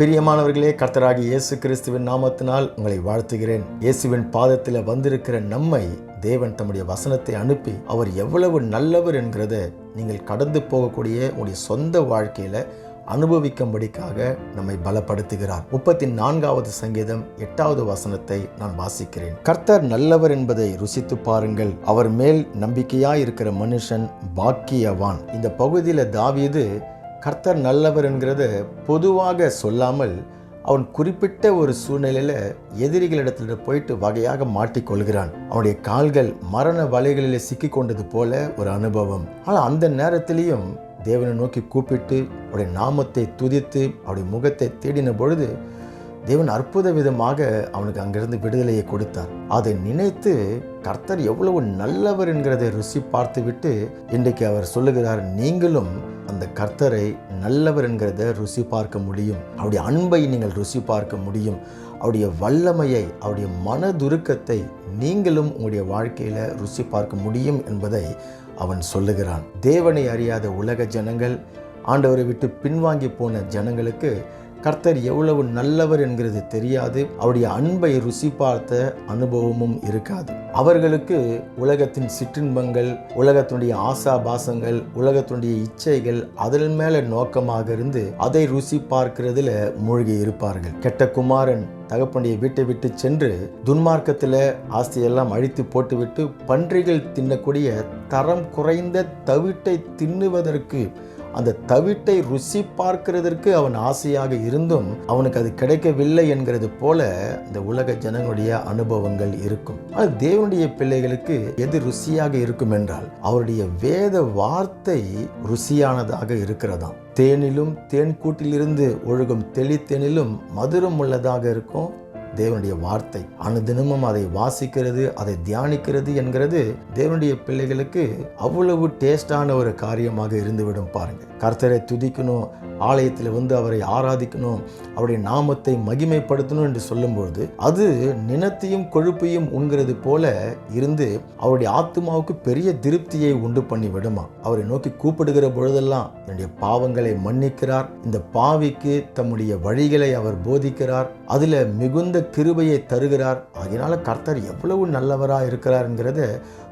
பிரியமானவர்களே கர்த்தராகி இயேசு கிறிஸ்துவின் நாமத்தினால் உங்களை வாழ்த்துகிறேன். இயேசுவின் பாதத்தில் வந்திருக்கிற நம்மை தேவன் தம்முடைய வசனத்தை அனுப்பி அவர் எவ்வளவு நல்லவர் என்கிறத நீங்கள் கடந்து போகக்கூடிய உங்களுடைய சொந்த வாழ்க்கையில அனுபவிக்கும்படிக்காக நம்மை பலப்படுத்துகிறார். முப்பத்தி நான்காவது சங்கீதம் எட்டாவது வசனத்தை நான் வாசிக்கிறேன். கர்த்தர் நல்லவர் என்பதை ருசித்து பாருங்கள். அவர் மேல் நம்பிக்கையாய் இருக்கிற மனுஷன் பாக்கியவான். இந்த பகுதியில் தாவியது கர்த்தர் நல்லவர் என்கிறத பொதுவாக சொல்லாமல் அவன் குறிப்பிட்ட ஒரு சூழ்நிலையில் எதிரிகளிடத்தில் போயிட்டு வகையாக மாட்டிக்கொள்கிறான். அவனுடைய கால்கள் மரண வலைகளில் சிக்கி கொண்டது போல ஒரு அனுபவம். ஆனால் அந்த நேரத்திலையும் தேவனை நோக்கி கூப்பிட்டு அவருடைய நாமத்தை துதித்து அவருடைய முகத்தை தேடின பொழுது தேவன் அற்புத விதமாக அவனுக்கு அங்கிருந்து விடுதலையை கொடுத்தார். அதை நினைத்து கர்த்தர் எவ்வளவு நல்லவர் என்கிறதை ருசி பார்த்துவிட்டு இன்றைக்கு அவர் சொல்லுகிறார் நீங்களும் அந்த கர்த்தரை நல்லவர் என்கிறத ருசி பார்க்க முடியும். அவருடைய அன்பை நீங்கள் ருசி பார்க்க முடியும். அவருடைய வல்லமையை அவருடைய மனதுருக்கத்தை நீங்களும் உங்களுடைய வாழ்க்கையில் ருசி பார்க்க முடியும் என்பதை அவன் சொல்லுகிறான். தேவனை அறியாத உலக ஜனங்கள் ஆண்டவரை விட்டு பின்வாங்கி போன ஜனங்களுக்கு கர்த்தர் எவ்வளவு நல்லவர் என்கிறது தெரியாது. அவருடைய அன்பை ருசி பார்த்த அனுபவமும் இருக்காது. அவர்களுக்கு உலகத்தின் சிற்றின்பங்கள் உலகத்தினுடைய ஆசாபாசங்கள் உலகத்தினுடைய இச்சைகள் அதன் மேல நோக்கமாக இருந்து அதை ருசி பார்க்கிறதுல மூழ்கி இருப்பார்கள். கெட்ட குமாரன் தகப்பனுடைய வீட்டை விட்டு சென்று துன்மார்க்கத்தில் ஆஸ்தியெல்லாம் அழித்து போட்டுவிட்டு பன்றிகள் தின்னக்கூடிய தரம் குறைந்த தவிட்டை தின்னுவதற்கு அந்த தவிட்டை ருசி பார்க்கிறதற்கு அவன் ஆசையாக இருந்தும் அவனுக்கு அது கிடைக்கவில்லை என்கிறது போல இந்த உலக ஜனங்களுடைய அனுபவங்கள் இருக்கும். ஆனால் தேவனுடைய பிள்ளைகளுக்கு எது ருசியாக இருக்கும் என்றால் அவருடைய வேத வார்த்தை ருசியானதாக இருக்கிறதாம். தேனிலும் தேன் கூட்டிலிருந்து ஒழுகும் தெளித்தேனிலும் மதுரம் உள்ளதாக இருக்கும். தேவனுடைய வார்த்தை அனுதினமும் அதை வாசிக்கிறது அதை தியானிக்கிறது என்கிறது தேவனுடைய பிள்ளைகளுக்கு அவ்வளவு டேஸ்டான ஒரு காரியமாக இருந்துவிடும் பாருங்க. கர்த்தரை துதிக்கணும் ஆலயத்தில் வந்து அவரை ஆராதிக்கணும் அவருடைய நாமத்தை மகிமைப்படுத்தணும் என்று சொல்லும்பொழுது அது நினத்தையும் கொழுப்பையும் உண்கிறது போல இருந்து அவருடைய ஆத்மாவுக்கு பெரிய திருப்தியை உண்டு பண்ணி விடுமா அவரை நோக்கி கூப்பிடுகிற பொழுதெல்லாம் என்னுடைய பாவங்களை மன்னிக்கிறார் இந்த பாவிக்கு தம்முடைய வழிகளை அவர் போதிக்கிறார் அதில் மிகுந்த கிருபையை தருகிறார். அதனால் கர்த்தர் எவ்வளவு நல்லவராக இருக்கிறாருங்கிறத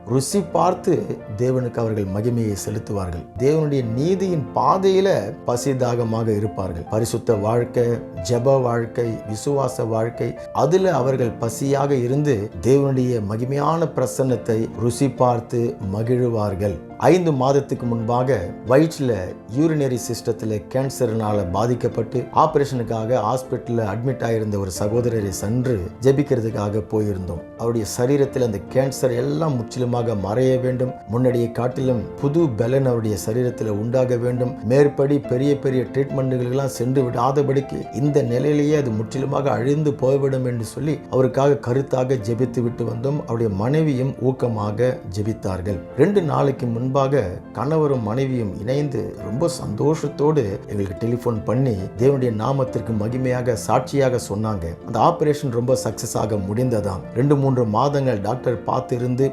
ருசி பார்த்து தேவனுக்கு அவர்கள் மகிமையை செலுத்துவார்கள். தேவனுடைய நீதியின் பாதையில பசிதாகமாக இருப்பார்கள். பரிசுத்த வாழ்க்கை ஜப வாழ்க்கை விசுவாச வாழ்க்கை அதுல அவர்கள் பசியாக இருந்து தேவனுடைய மகிமையான பிரசன்னத்தை ருசி பார்த்து மகிழ்வார்கள். ஐந்து மாதத்துக்கு முன்பாக வயிற்றில் யூரினரி சிஸ்டத்தில் கேன்சர்னால பாதிக்கப்பட்டு ஆப்ரேஷனுக்காக ஹாஸ்பிட்டலில் அட்மிட் ஆகியிருந்த ஒரு சகோதரரை சென்று ஜெபிக்கிறதுக்காக போயிருந்தோம். அவருடைய சரீரத்தில் அந்த கேன்சர் எல்லாம் முற்றிலுமாக மறைய வேண்டும். முன்னடியை காட்டிலும் புது பலன் அவருடைய சரீரத்தில் உண்டாக வேண்டும். மேற்படி பெரிய பெரிய ட்ரீட்மெண்ட்டுகளெல்லாம் சென்று விடாதபடிக்கு இந்த நிலையிலேயே அது முற்றிலுமாக அழிந்து போய்விடும் என்று சொல்லி அவருக்காக கருத்தாக ஜெபித்து விட்டு வந்தோம். அவருடைய மனைவியும் ஊக்கமாக ஜெபித்தார்கள். ரெண்டு நாளைக்கு முன்பாக கணவரும் மனைவியும் இணைந்து ரொம்ப சந்தோஷத்தோடு எங்களுக்கு டெலிஃபோன் பண்ணி தேவனுடைய நாமத்திற்கு மகிமையாக சாட்சியாக சொன்னாங்க. அந்த ஆபரேஷன் ரொம்ப சக்சஸ் ஆக முடிந்ததாம். ரெண்டு மூன்று மாதங்கள் டாக்டர் பார்த்து இருந்து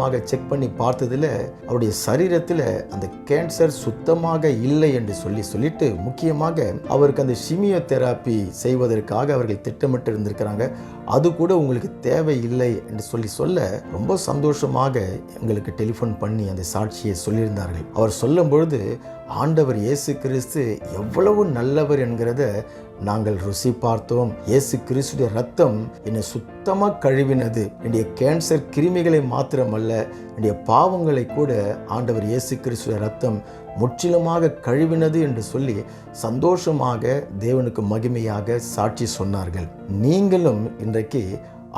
மீண்டுமாக செக் பண்ணி பார்த்ததுல அவருடைய சரீரத்தில் அந்த கேன்சர் சுத்தமாக இல்லை என்று சொல்லி சொல்லிட்டு முக்கியமாக அவருக்கு அந்த சிமியோ தெராப்பி செய்வதற்காக அவர்கள் திட்டமிட்டு இருந்திருக்கிறாங்க அது கூட உங்களுக்கு தேவையில்லை என்று சொல்லி சொல்ல ரொம்ப சந்தோஷமாக எங்களுக்கு டெலிஃபோன் பண்ணி அந்த சாட்சியை சொல்லியிருந்தார்கள். அவர் சொல்லும் பொழுது ஆண்டவர் இயேசு கிறிஸ்து எவ்வளவு நல்லவர் என்கிறத நாங்கள் ருசி பார்த்தோம். இயேசு கிறிஸ்துடைய ரத்தம் என்னை சுத்தமாக கழுவினது. என்னுடைய கேன்சர் கிருமிகளை மாத்திரமல்ல என்னுடைய பாவங்களை கூட ஆண்டவர் இயேசு கிறிஸ்துடைய ரத்தம் முற்றிலுமாக கழுவினது என்று சொல்லி சந்தோஷமாக தேவனுக்கு மகிமையாக சாட்சி சொன்னார்கள். நீங்களும் இன்றைக்கு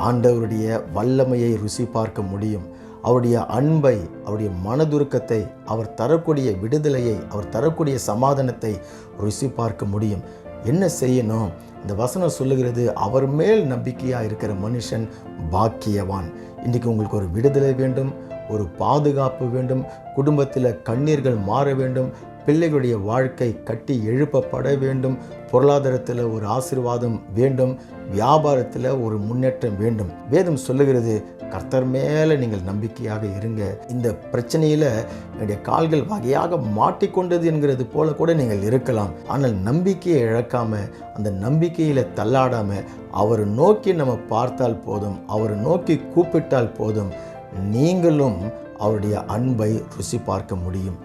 ஆண்டவருடைய வல்லமையை ருசி பார்க்க முடியும். அவருடைய அன்பை அவருடைய மனதுருக்கத்தை அவர் தரக்கூடிய விடுதலையை அவர் தரக்கூடிய சமாதானத்தை ருசி பார்க்க முடியும். என்ன செய்யணும்? இந்த வசனம் சொல்லுகிறது அவர் மேல் நம்பிக்கையாக இருக்கிற மனுஷன் பாக்கியவான். இன்றைக்கி உங்களுக்கு ஒரு விடுதலை வேண்டும் ஒரு பாதுகாப்பு வேண்டும் குடும்பத்தில் கண்ணீர்கள் மாற வேண்டும் பிள்ளைகளுடைய வாழ்க்கை கட்டி எழுப்பப்பட வேண்டும். பொருளாதாரத்தில் ஒரு ஆசீர்வாதம் வேண்டும். வியாபாரத்தில் ஒரு முன்னேற்றம் வேண்டும். வேதம் சொல்லுகிறது கர்த்தர் மேலே நீங்கள் நம்பிக்கையாக இருங்க. இந்த பிரச்சனையில் என்னுடைய கால்கள் வகையாக மாட்டிக்கொண்டது என்கிறது போல கூட நீங்கள் இருக்கலாம். ஆனால் நம்பிக்கையை இழக்காம அந்த நம்பிக்கையில் தள்ளாடாம அவரை நோக்கி நம்ம பார்த்தால் போதும் அவரை நோக்கி கூப்பிட்டால் போதும் நீங்களும் அவருடைய அன்பை ருசி பார்க்க முடியும்.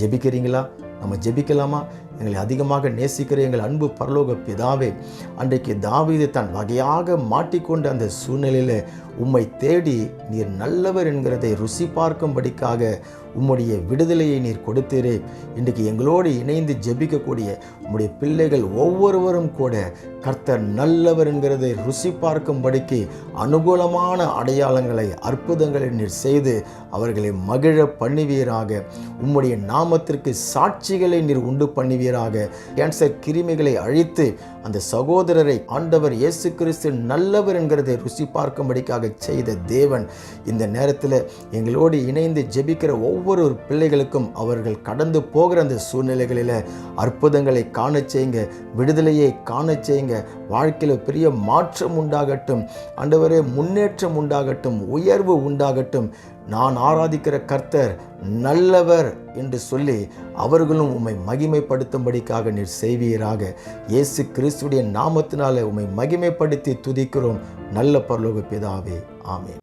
ஜெபிக்கிறீங்களா? நம்ம ஜெபிக்கலாமா? எங்களை அதிகமாக நேசிக்கிற எங்கள் அன்பு பரலோக பிதாவே அன்றைக்கு தாவீது தான் வகையாக மாட்டிக்கொண்ட அந்த சூழ்நிலையில் உம்மை தேடி நீர் நல்லவர் என்கிறதை ருசி பார்க்கும்படிக்காக உம்முடைய விடுதலையை நீர் கொடுத்தீரே. இன்றைக்கு எங்களோடு இணைந்து ஜெபிக்கக்கூடிய உம்முடைய பிள்ளைகள் ஒவ்வொருவரும் கூட கர்த்தர் நல்லவர் என்கிறதை ருசி பார்க்கும்படிக்கு அனுகூலமான அடையாளங்களை அற்புதங்களை நீர் செய்து அவர்களை மகிழ பண்ணுவீராக. உம்முடைய நாமத்திற்கு சாட்சிகளை நீர் உண்டு பண்ணுவீராக. கேன்சர் கிருமிகளை அழித்து அந்த சகோதரரை ஆண்டவர் இயேசு கிறிஸ்து நல்லவர் என்கிறதை ருசி பார்க்கும்படிக்காக செய்த தேவன் இந்த நேரத்தில் எங்களோடு இணைந்து ஜெபிக்கிற ஒவ்வொரு ஒவ்வொரு பிள்ளைகளுக்கும் அவர்கள் கடந்து போகிற அந்த சூழ்நிலைகளில் அற்புதங்களை காண செய்யுங்க விடுதலையை காண செய்யுங்க. வாழ்க்கையில் பெரிய மாற்றம் உண்டாகட்டும் ஆண்டவரே முன்னேற்றம் உண்டாகட்டும் உயர்வு உண்டாகட்டும். நான் ஆராதிக்கிற கர்த்தர் நல்லவர் என்று சொல்லி அவர்களும் உம்மை மகிமைப்படுத்தும்படிக்காக நீர் செய்வீராக. இயேசு கிறிஸ்துடைய நாமத்தினால உம்மை மகிமைப்படுத்தி துதிக்கிறோம். நல்ல பரலோக பிதாவே ஆமே